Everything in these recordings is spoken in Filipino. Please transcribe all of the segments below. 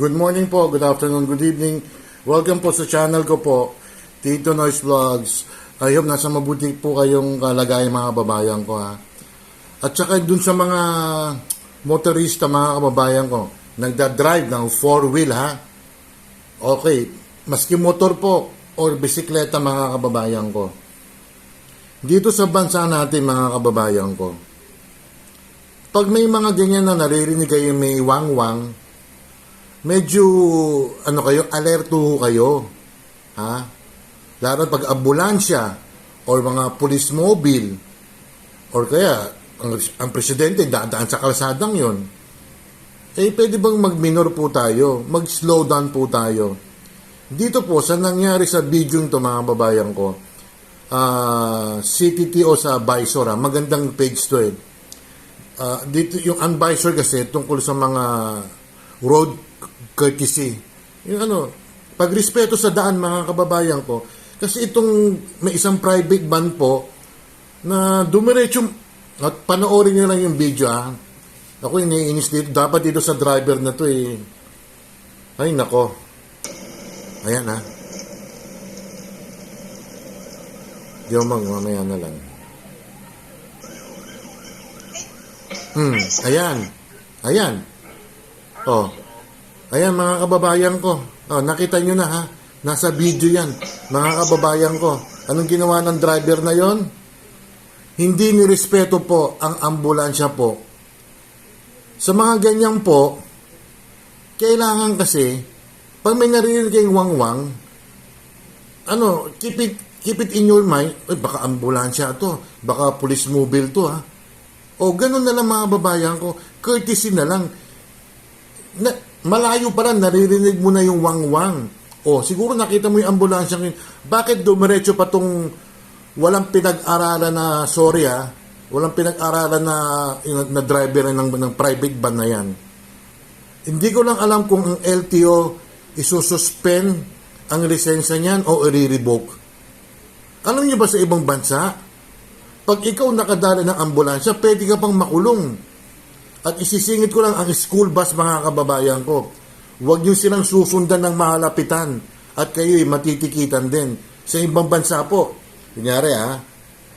Good morning po, good afternoon, good evening. Welcome po sa channel ko po, Tito Noise Vlogs. I hope nasa mabuti po kayong kalagayan mga kababayan ko ha. At saka dun sa mga motorista mga kababayan ko, nagda-drive ng four wheel ha. Okay, maski motor po or bisikleta mga kababayan ko. Dito sa bansa natin mga kababayan ko, pag may mga ganyan na naririnig kayo may wang-wang, medyo ano kayo, alerto kayo. Ha? Lalo pag ambulansya or mga police mobile or kaya ang, ang presidente dadaan sa kalsadang yon eh pwede bang mag-minor po tayo, mag-slow down po tayo. Dito po, sa nangyari sa video to mga babayan ko, ah CTTO sa Visor, ha, magandang page to eh. Ah, dito yung unvisor kasi tungkol sa mga road courtesy. Yung ano, pagrespeto sa daan mga kababayan ko. Kasi itong may isang private van po na dumiretso at panoorin niyo lang yung video ah. Ako iniinis dito. Dapat dito sa driver na to eh. Ay nako. Ayan ah. Di mo mag mamaya na lang. Hmm, ayan. Ayan. Oh. Ayan mga kababayan ko. Oh, nakita nyo na ha. Nasa video yan. Mga kababayan ko. Anong ginawa ng driver na yon? Hindi nirespeto po ang ambulansya po. Sa mga ganyan po, kailangan kasi, pag may narinig kayong wangwang, ano, keep it, keep it in your mind, baka ambulansya to, baka police mobile to ha. O ganun na lang mga babayan ko, courtesy na lang. Na, malayo pa lang, naririnig mo na yung wangwang. O siguro nakita mo yung ambulansya ngayon. Bakit dumiretso pa tong walang pinag-aralan na, sorry ha, walang pinag-aralan na, na driver ng, ng private van na yan. Hindi ko lang alam kung ang LTO isususpend ang lisensya niyan o i-revoke. Alam niyo ba sa ibang bansa, pag ikaw nakadala ng ambulansya, pwede ka pang makulong. At isisingit ko lang ang school bus mga kababayan ko. Huwag niyo silang susundan ng mahalapitan at kayo'y matitikitan din. Sa ibang bansa po, kunyari ha,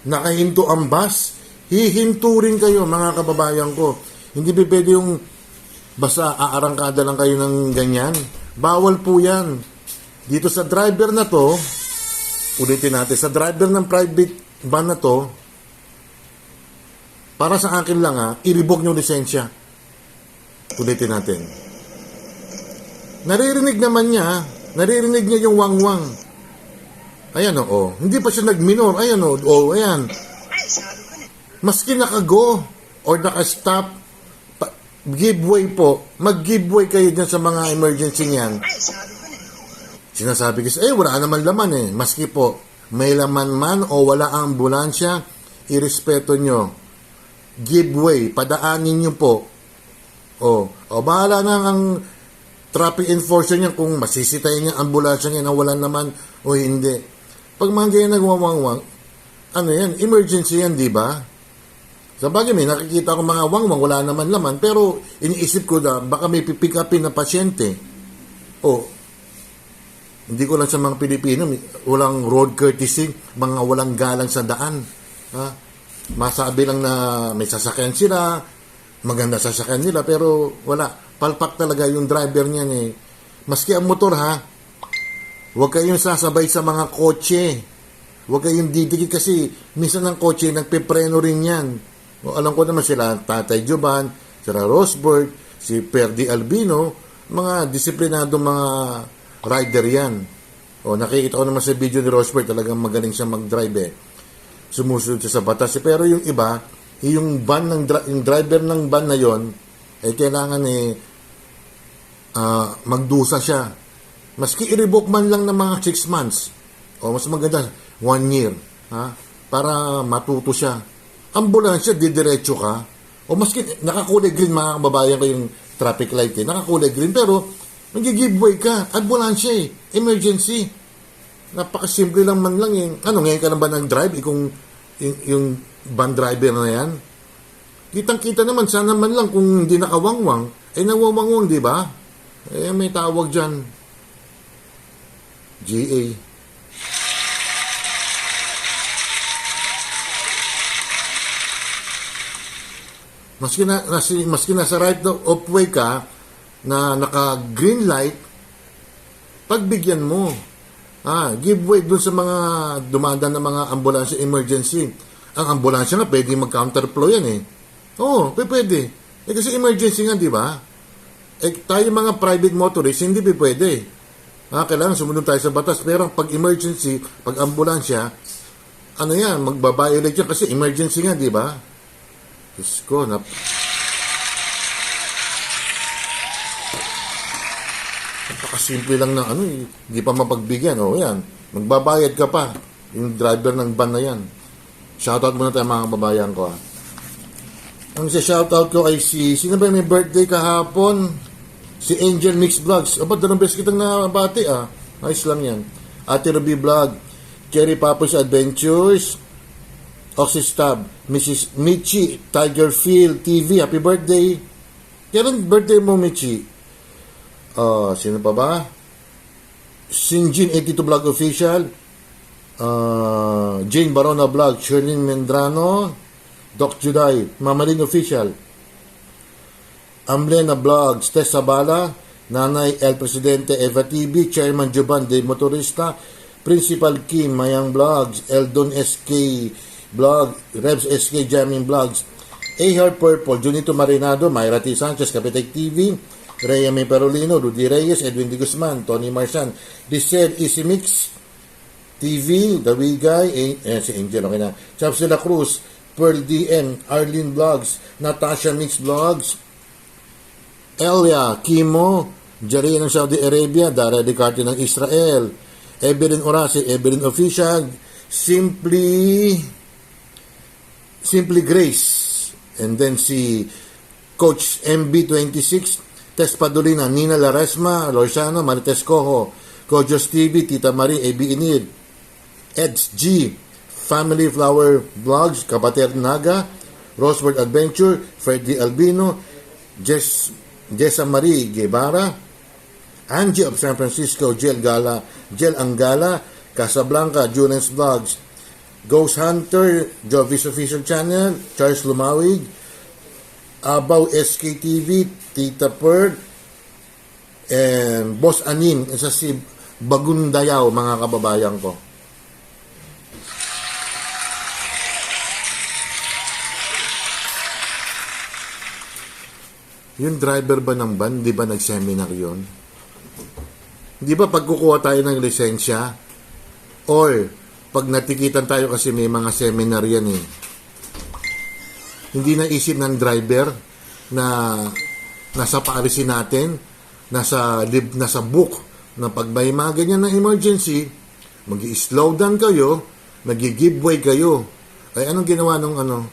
nakahinto ang bus, hihinto rin kayo mga kababayan ko. Hindi ba pwede yung basta aarangkada lang kayo ng ganyan? Bawal po yan. Dito sa driver na to, ulitin natin, sa driver ng private van na to, para sa akin lang ha, i-revoke yung lisensya. Ulitin natin. Naririnig naman niya, naririnig niya yung wangwang. Ayan o, oh, hindi pa siya nag-minor. Ayan o, oh, ayan. Maski nakago or naka-stop, pa- giveaway po, mag-giveaway kayo dyan sa mga emergency niyan. Sinasabi ko, eh wala naman laman eh. Maski po, may laman man o wala ang ambulansya, irespeto nyo. Giveaway, padaanin nyo po. O, o bahala na ang traffic enforcer niya kung masisitayin niya ambulansya niya na wala naman o hindi. Pag mga ganyan nagwawangwang, ano yan, emergency yan, di ba? Sa bagay, may nakikita ko mga wangwang, wala naman laman, pero iniisip ko na baka may pipick upin na pasyente. O, hindi ko lang sa mga Pilipino, walang road courtesy, mga walang galang sa daan. Ha? Masabi lang na may sasakyan sila, maganda sasakyan nila, pero wala. Palpak talaga yung driver niyan eh. Maski ang motor ha, huwag kayong sasabay sa mga kotse. Huwag kayong didikit kasi minsan ang kotse nagpepreno rin yan. O, alam ko naman sila, Tatay Joban, sila Rosberg, si Perdi Albino, mga disiplinado mga rider yan. O, nakikita ko naman sa video ni Rosberg, talagang magaling siya mag-drive eh. Sumusunod siya sa batas. Pero yung iba, yung van ng yung driver ng van na yon, eh kailangan eh ah, magdusa siya. Maski i-revoke man lang ng mga 6 months. O mas maganda, 1 year. Ha? Para matuto siya. Ambulansya, didiretso ka. O maski nakakulay green mga kababayan ko yung traffic light eh. Nakakulay green pero nag-giveaway ka. Ambulansya eh. Emergency. Napakasimple lang man lang yung, ano, ngayon ka na ba nag-drive? Ikong, yung, yung van driver na yan? Kitang-kita naman, sana man lang kung hindi nakawangwang, ay nawawangwang, di ba? Eh, may tawag dyan. GA. Maski na, nasi, maski nasa right of way ka, na naka green light, pagbigyan mo. Ah, give way dun sa mga dumadaan ng mga ambulansya emergency. Ang ambulansya nga pwede mag-counterflow yan eh. Oo, oh, pwede. Eh kasi emergency nga, di ba? Eh tayo mga private motorists, hindi pwede. Ah, kailangan sumunod tayo sa batas. Pero pag emergency, pag ambulansya, ano yan, magbabiolate yan kasi emergency nga, di ba? Diyos ko, nap Napakasimple lang na ano, eh. hindi pa mapagbigyan. O yan, magbabayad ka pa. Yung driver ng van na yan. Shoutout muna tayo mga kababayan ko. ah. Ang sa shoutout ko ay si, sino ba may birthday kahapon? Si Angel Mix Vlogs. Aba, dalawang beses kitang nabati ah. Nice lang yan. Ate Ruby Vlog. Cherry Papa's Adventures. Oxystab. Mrs. Michi Tigerfield TV. Happy birthday. Kailan birthday mo, Michi? Ah, sino pa ba? Sinjin 82 Vlog Official. Ah, Jane Barona Vlog. Sherlyn Mendrano. Doc Juday. Mamaling Official. Amlena Vlogs. Tess Sabala. Nanay El Presidente Eva TV. Chairman Joban de Motorista. Principal Kim Mayang Vlogs. Eldon SK Vlog. Rebs SK Jamming Vlogs. A Purple. Junito Marinado. Myra T. Sanchez. Kapitek TV. Rhea May Parolino, Rudy Reyes, Edwin De Guzman, Tony Marsan, Diesel Easy Mix, TV, The Wee Guy, eh, eh, si Angel, okay na, Chaps de la Cruz, Pearl DM, Arlene Vlogs, Natasha Mix Vlogs, Elia, Kimo, Jari ng Saudi Arabia, Dara Dicarte ng Israel, Evelyn Orasi, Evelyn Official, Simply, Simply Grace, and then si Coach MB26, Tess Padulina, Nina Laresma, Lorsano, Marites Cojo, Kojos TV, Tita Marie, AB Inid, Eds G, Family Flower Vlogs, Kabater Naga, Roseward Adventure, Freddy Albino, Jess, Jessa Marie Guevara, Angie of San Francisco, Jel Gala, Jel Angala, Casablanca, Junens Vlogs, Ghost Hunter, Jovis Official Channel, Charles Lumawig, Abaw SKTV, Tita Pearl, and Boss Anin, isa si Bagundayaw, mga kababayan ko. Yung driver ba ng van, di ba nag-seminar yon? Di ba pag kukuha tayo ng lisensya, or pag natikitan tayo kasi may mga seminar yan eh, hindi na isip ng driver na nasa policy natin, nasa lib, nasa book na pag may mga ganyan na emergency, mag slow down kayo, mag give way kayo. Ay anong ginawa nung ano,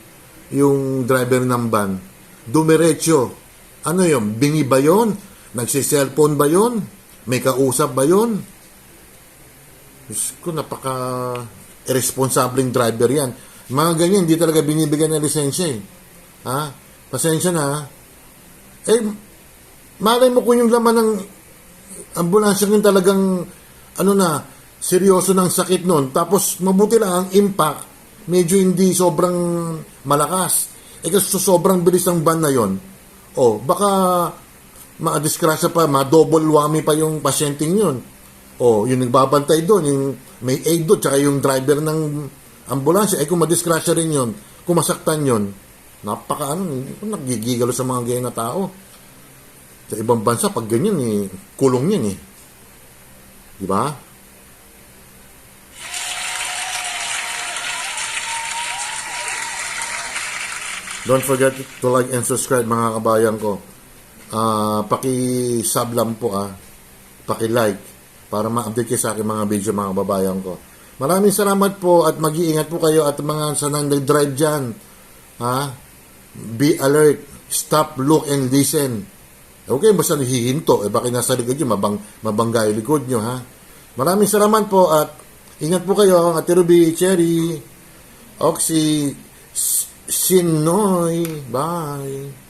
yung driver ng van? Dumiretso. Ano yun? Bingi ba yun? Nagsi-cellphone ba yun? May kausap ba yun? Diyos ko, napaka irresponsibleng driver yan. Mga ganyan, hindi talaga binibigyan ng lisensya eh. Ha? Pasensya na. Eh, malay mo kung yung laman ng ambulansya yun talagang, ano na, seryoso ng sakit nun. Tapos, mabuti lang ang impact, medyo hindi sobrang malakas. Eh, kasi sobrang bilis ng van na yon. Oh, baka ma-disgrasya pa, ma-double whammy pa yung pasyenteng yun. O, yung nagbabantay doon, yung may aid doon, tsaka yung driver ng ambulansya, eh kung madisgrasya rin yun, kung masaktan yun, napaka ano, nagigigalo sa mga ganyan na tao. Sa ibang bansa, pag ganyan, eh, kulong yan eh. Di ba? Don't forget to like and subscribe mga kabayan ko. Ah, paki-sub lang po ah. Paki-like para ma-update kayo sa aking mga video mga kababayan ko. Maraming salamat po at mag-iingat po kayo at mga sanang nag-drive dyan. Ha? Be alert. Stop, look, and listen. Okay, basta nahihinto. Eh, bakit nasa likod nyo, mabang, mabangga yung likod nyo, ha? Maraming salamat po at ingat po kayo. Ate Ruby, Cherry, Oxy, Sinoy. Bye.